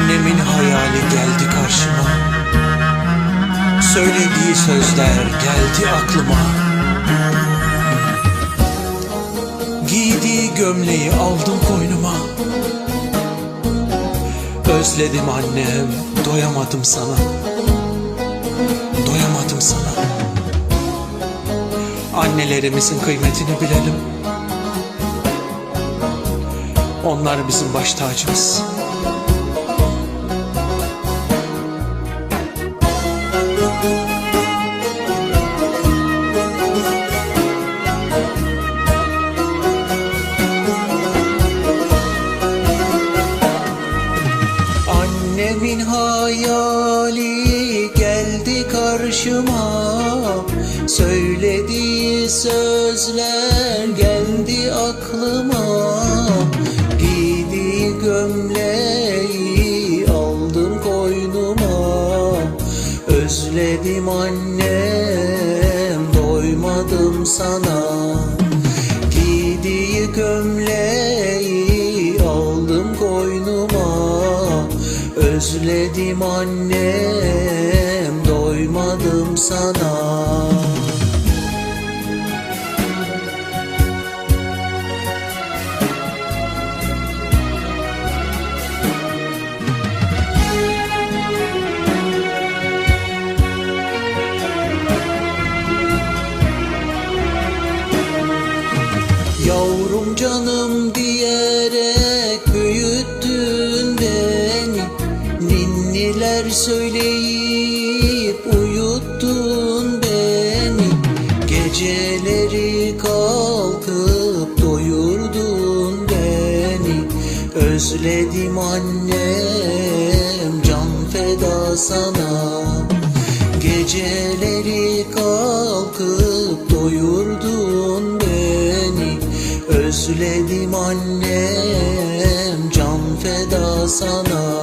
Annemin hayali geldi karşıma. Söylediği sözler geldi aklıma. Giydiği gömleği aldım koynuma. Özledim annem doyamadım sana. Doyamadım sana. Annelerimizin kıymetini bilelim. Onlar bizim baş tacımız. Annemin hayali geldi karşıma. Söylediği sözler geldi aklıma. Giydiği gömleği Özledim annem doymadım sana. Giydiği gömleği aldım koynuma. Özledim annem doymadım sana Söyleyip uyuttun beni. Geceleri kalkıp doyurdun beni. Özledim annem can feda sana. Geceleri kalkıp doyurdun beni. Özledim annem can feda sana